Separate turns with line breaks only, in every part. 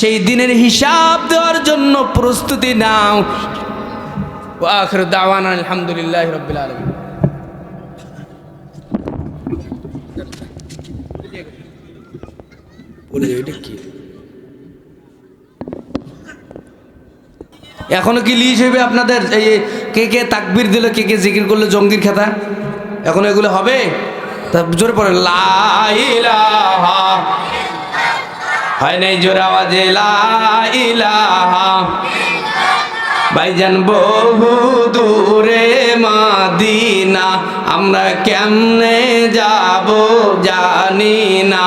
সেই দিনের হিসাব দেওয়ার জন্য প্রস্তুতি নাও। আখর দাওয়ান আলহামদুলিল্লাহ আলমী? এখনও কি লিজ হইবে আপনাদের? এই কে কে তাকবির দিল, কে কে জিকির করল, জঙ্গির খাতা? এখন এগুলো হবে? তা জোরে পড়ে লাইলাহা হয় নাই জোর আওয়াজে লাইলাহা ভাইজান বহু দূরে মাদিনা, আমরা কেমনে যাব জানি না।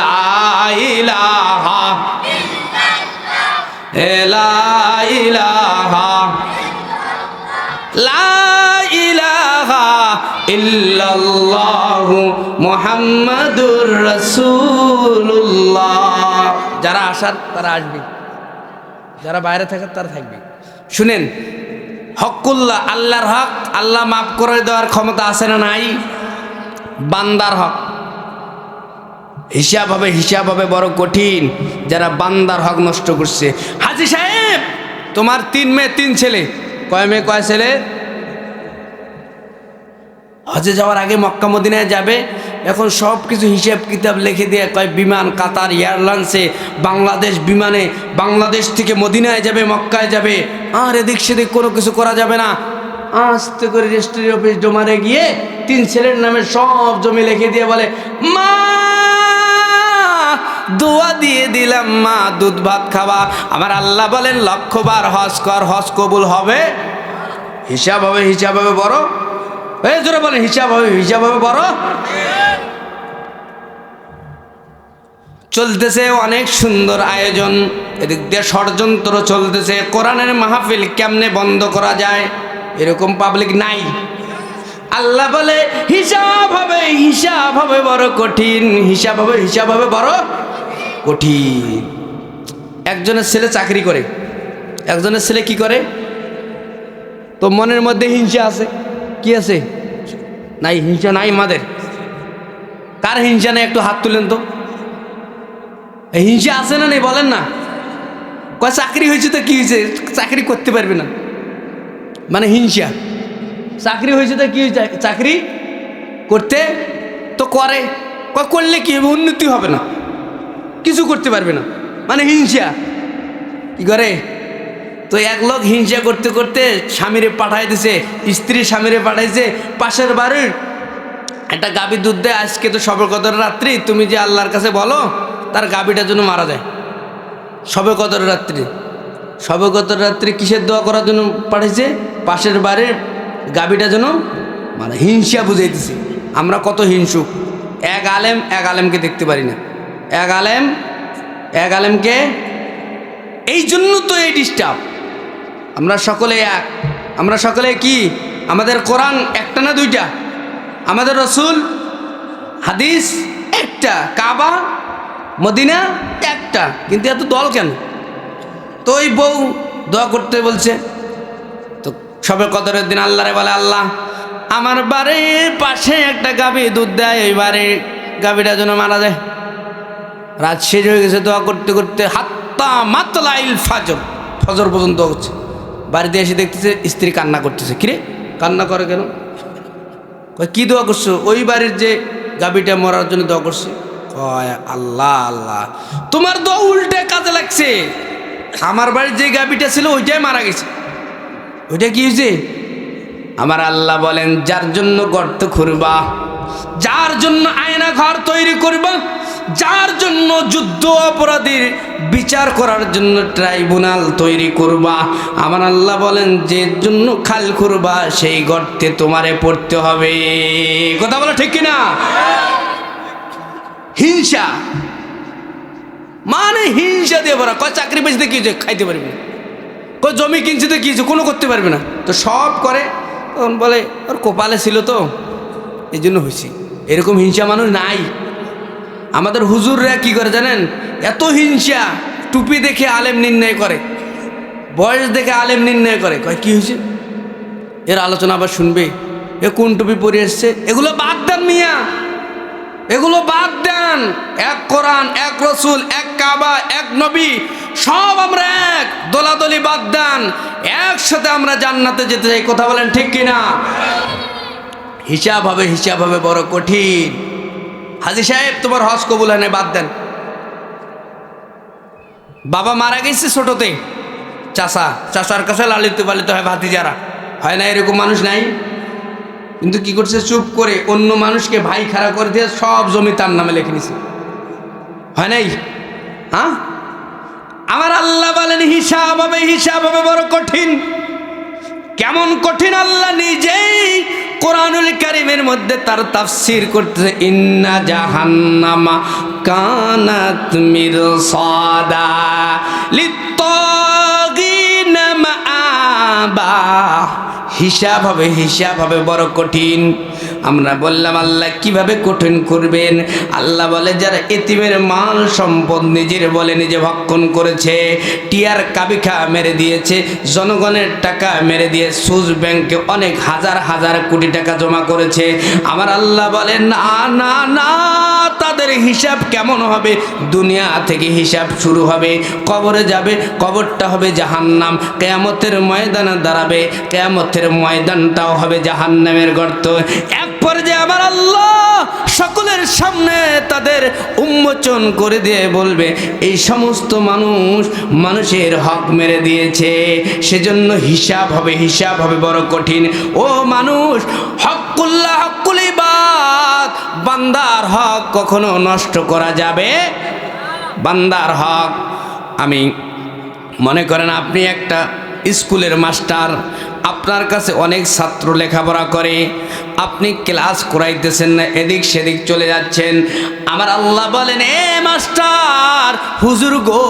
লাইলাহা এ লাইলাহা ইল্লাল্লাহু মুহাম্মাদুর রাসূলুল্লাহ। যারা আসার তারা আসবে। যারা বাইরে থাকে তারা থাকবে। শুনেন হকুল্লাহ আল্লাহর হক, আল্লাহ মাফ করে দেওয়ার ক্ষমতা আছে না নাই? বান্দার হক। হিসাব হবে হিসাব হবে বড় কঠিন। যারা বান্দার হক নষ্ট করছে। হাজি সাহেব, তোমার তিন মেয়ে, তিন ছেলে। কয় মেয়ে, কয় ছেলে? হজে যাওয়ার আগে মক্কা মদিনায় যাবে। এখন সব কিছু হিসেব কিতাব লিখে দিয়ে কয় বিমান কাতার এয়ারলাইন্সে বাংলাদেশ বিমানে বাংলাদেশ থেকে মদিনায় যাবে, মক্কায় যাবে। আর এদিক সেদিক কোনো কিছু করা যাবে না। আস্তে করে রেজিস্ট্রি অফিস জমারে গিয়ে তিন ছেলের নামে সব জমি লিখে দিয়ে বলে, মা, দোয়া দিয়ে দিলাম মা, দুধ ভাত খাওয়া। আমার আল্লাহ বলেন, লক্ষ্যবার হজ কর, হজ কবুল হবে। হিসাব হবে হিসাব হবে বড়। এই জোরে বলেন, হিসাব হবে হিসাব হবে বড়। চলতেছে অনেক সুন্দর আয়োজন। এদিক দিয়ে ষড়যন্ত্র চলতেছে। কোরআনের মাহফিল কেমনে বন্ধ করা যায়? এরকম পাবলিক নাই। আল্লাহ বলে, হিসাব হবে হিসাব হবে বড় কঠিন। হিসাব হবে হিসাব হবে বড় কঠিন। একজনের ছেলে চাকরি করে। একজনের ছেলে কি করে? তো মনের মধ্যে হিংসা আছে। কি আছে? নাই হিংসা, নাই আমাদের কার হিংসা নেই? একটু হাত তুলেন তো। হিংসা আছে না নেই বলেন না। কয় চাকরি হয়েছে তো কি হয়েছে? চাকরি করতে পারবে না। মানে হিংসা। চাকরি হয়েছে তো কি হয়েছে? চাকরি করতে তো করে। কয় করলে কি হবে? উন্নতি হবে না। কিছু করতে পারবে না। মানে হিংসা। কি করে? তো এক লোক হিংসা করতে করতে স্বামীরে পাঠাই দিছে, স্ত্রী স্বামীরে পাঠাইছে, পাশের বাড়ির একটা গাভী দুধ দেয়, আজকে তো সবে কদর রাত্রি, তুমি যে আল্লাহর কাছে বলো, তার গাভীটার জন্য মারা যায়। সবে কদর রাত্রি। সবে কদর রাত্রি কিসের দোয়া করার জন্য পাঠাইছে? পাশের বাড়ির গাভীটা যেন মানে হিংসা বুঝাইতেছে। আমরা কত হিংসুক। এক আলেম, এক আলেমকে দেখতে পারি না। এক আলেম, এক আলেমকে, এই জন্য তো এই ডিস্টার্ব আমরা সকলে এক। আমরা সকলে কি? আমাদের কোরআন একটা না দুইটা? আমাদের রসুল হাদিস একটা, কাবা, মদিনা একটা। কিন্তু এত দল কেন? তো ওই বউ দোয়া করতে বলছে, তো সবে কদরের দিন আল্লাহরে বলে, আল্লাহ, আমার বাড়ির পাশে একটা গাভী দুধ দেয় ওই বাড়ির গাভীটা যেন মারা যায়। রাত শেষ হয়ে গেছে দোয়া করতে করতে, হাত্তা মাতলাইল ফাজর। ফজর পর্যন্ত করছে। বাড়িতে এসে দেখতেছে, স্ত্রী কান্না করতেছে। কিরে? কান্না করে কেন? কি দোয়া করছ? ওই বাড়ির যে গাভীটা মরার জন্য দোয়া করছে। কয়, আল্লাহ আল্লাহ। তোমার দোয়া উল্টে কাজে লাগছে। আমার বাড়ির যে গাভীটা ছিল, ওইটাই মারা গেছে। ওইটা কি হয়েছে? আমার আল্লাহ বলেন, যার জন্য গর্ত খুঁড়বা যার জন্য আয়না ঘর তৈরি করবা, যার জন্য যুদ্ধ অপরাধীর বিচার করার জন্য ট্রাইব্যুনাল তৈরি করবা। আমার আল্লাহ বলেন, যে জন্য খাল করবা সেই গর্তে তোমারে পড়তে হবে। কথা বলো ঠিক কিনা? হিংসা। মানে হিংসা দিয়ে ভরা। কয়, চাকরি পেয়েছে কি খাইতে পারবে। কয়, জমি কিনছে তো কি কোনো করতে পারবে না। তো সব করে, তখন বলে, ওর কপালে ছিল তো। এই জন্য হয়েছে। এরকম হিংসা মানুষ নাই। আমাদের হুজুররা কি করে জানেন? এত হিংসা, টুপি দেখে আলেম নির্ণয় করে। বয়স দেখে আলেম নির্ণয় করে। কয়, কি হয়েছে? এর আলোচনা আবার শুনবে। এ কোন টুপি পরে এসছে? এগুলো বাদ দেন মিয়া। এগুলো বাদ দেন। এক কোরআন, এক রসুল, এক কাবা, এক নবী, সব আমরা এক। দোলাদলি বাদ দেন। একসাথে আমরা জান্নাতে যেতে চাই। কথা বলেন ঠিক কিনা? হিসাব হবে হিসাব হবে বড় কঠিন। হাজি সাহেব তোমার হজ কবুল নাই, বাদ দেন। বাবা মারা গেছে ছোটতে। চাষা চাষার কাছে লালিত পালিত হয় ভাতিজারা। হয় না এরকম মানুষ নাই। কিন্তু কি করছে? চুপ করে অন্য মানুষকে ভাই খাড়া করে দিয়ে সব জমি তার নামে লিখে নিছে। হয় নাই? হ্যাঁ? আমার আল্লাহ বলেন হিসাব হবে হিসাব হবে বড় কঠিন। কেমন কঠিন আল্লাহ নিজেই কোরআনুল কারিমের মধ্যে তার তাফসির করতেছে, ইন্না জাহান্নামা কানাত মিরসাদা লিত্তাগিনা মাআবা। হিসাব হবে হিসাব হবে, বড় কঠিন। আমরা বললাম, আল্লাহ কীভাবে কঠিন করবেন? আল্লাহ বলে, যারা এতিমের মাল সম্পদ নিজের বলে নিজে ভক্ষণ করেছে, টিয়ার কাবিখা মেরে দিয়েছে, জনগণের টাকা মেরে দিয়ে সুজ ব্যাংকে অনেক হাজার হাজার কোটি টাকা জমা করেছে। আমার আল্লাহ বলে না না না, তাদের হিসাব কেমন হবে? দুনিয়া থেকে হিসাব শুরু হবে, কবরে যাবে, কবরটা হবে জাহান্নাম, কেয়ামতের ময়দানে দাঁড়াবে, কেয়ামতের ময়দানটাও হবে জাহান্নামের গর্ত। এক পর্যায়ে আমার আল্লাহ সকলের সামনে তাদের উন্মোচন করে দিয়ে বলবে, এই সমস্ত মানুষ মানুষের হক মেরে দিয়েছে, সেজন্য হিসাব হবে হিসাব হবে বড় কঠিন। ও মানুষ হকুল্লাহ হকুল ইবাদ, বান্দার হক কখনো নষ্ট করা যাবে বান্দার হক। আমি, মনে করেন আপনি একটা স্কুলের মাস্টার, আপনার কাছে অনেক ছাত্র লেখাপড়া করে আপনি ক্লাস করাইতেছেন না, এদিক সেদিক চলে যাচ্ছেন। আমার আল্লাহ বলেন, এ মাস্টার, হুজুর গো,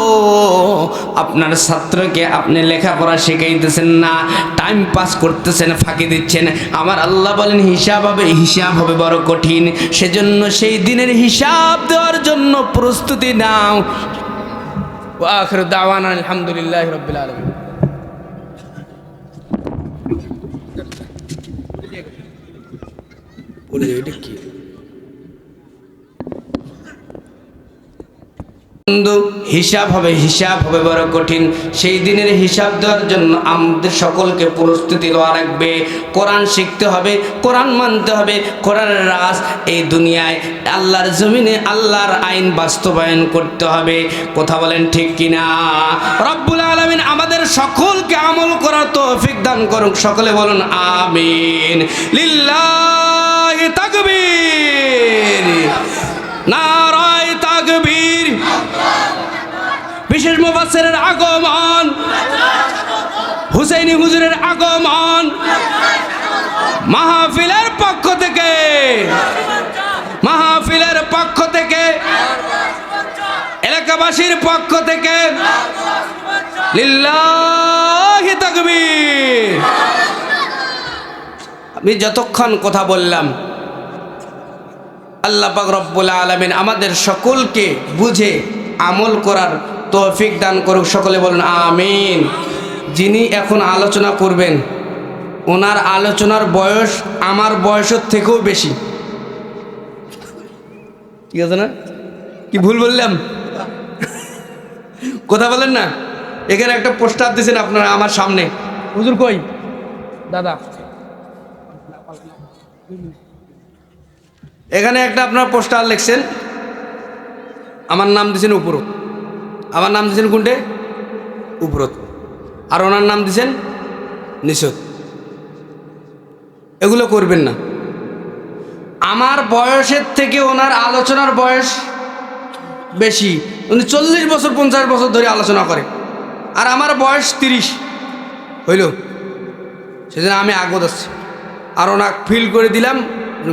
আপনার ছাত্রকে আপনি লেখাপড়া শেখাইতেছেন না, টাইম পাস করতেছেন, ফাঁকি দিচ্ছেন। আমার আল্লাহ বলেন, হিসাব হবে হিসাব হবে বড় কঠিন। সেজন্য সেই দিনের হিসাব দেওয়ার জন্য প্রস্তুতি নাও। আলহামদুলিল্লাহ রবিল বলে, এটা হিসাব হবে হিসাব হবে বড় কঠিন। সেই দিনের হিসাব দেওয়ার জন্য আমাদের সকলকে প্রস্তুতি দেওয়া রাখবে কোরআন শিখতে হবে, কোরআন মানতে হবে, কোরআনের রাস এই দুনিয়ায়। আল্লাহর জমিনে আল্লাহর আইন বাস্তবায়ন করতে হবে। কথা বলেন ঠিক কিনা? রব্বুল আলমিন আমাদের সকলকে আমল করার তৌফিক দান করুক। সকলে বলুন, আমিন। লিল্লাহি তাকবীর। নারায় তাকবীর। বিশেষ মুফাসসিরের আগমন। হুসেইনি হুজুরের আগমন। মাহফিলের পক্ষ থেকে। মাহফিলের পক্ষ থেকে। এলাকাবাসীর পক্ষ থেকে। লিল্লাহি তাকবীর। আমি যতক্ষণ কথা বললাম, আল্লাহ রব্বুল আলমিন আমাদের সকলকে বুঝে আমল করার তৌফিক দান করুক। সকলে বলুন, আমিন। যিনি এখন আলোচনা করবেন, ওনার আলোচনার বয়স আমার বয়সের থেকেও বেশি। ঠিক আছে না? কি ভুল বললাম? কথা বলেন না। এখানে একটা পোস্টার দিয়েছেন আপনারা আমার সামনে। হুজুর কই? দাদা। এখানে একটা আপনার পোস্টার লিখছেন। আমার নাম দিয়েছেন উপরত। আমার নাম দিয়েছেন কোনটে? উপরত। আর ওনার নাম দিয়েছেন নিষদ এগুলো করবেন না। আমার বয়সের থেকে ওনার আলোচনার বয়স বেশি। উনি চল্লিশ বছর, পঞ্চাশ বছর ধরে আলোচনা করে। আর আমার বয়স তিরিশ। হইল? সেজন্য আমি আগত আসছি আর ওনাকে ফিল করে দিলাম,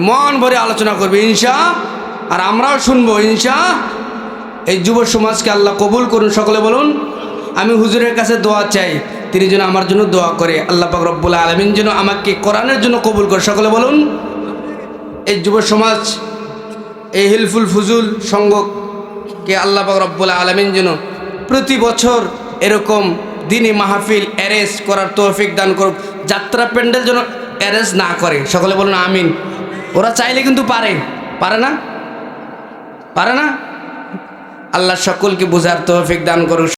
মন ভরে আলোচনা করবে, ইনশা, আর আমরাও শুনব, ইনশা। এই যুব সমাজকে আল্লাহ কবুল করুন, সকলে বলুন, আমি হুজুরের কাছে দোয়া চাই, তিনি যেন আমার জন্য দোয়া করে, আল্লাহ পাক রব্বুল আলমিন যেন আমাকে কোরআনের জন্য কবুল করে, সকলে বলুন। এই যুব সমাজ, এই হিলফুল ফুজুল সঙ্গকে আল্লাহ পাক রব্বুল আলমিন যেন প্রতি বছর এরকম দিনী মাহফিল অ্যারেঞ্জ করার তৌফিক দান করুক, যাত্রা প্যান্ডেল যেন অ্যারেঞ্জ না করে। সকলে বলুন আমিন। ওরা চাইলে কিন্তু পারে। পারে না? পারে না? আল্লাহ সকলকে বোঝার তৌফিক দান করুক।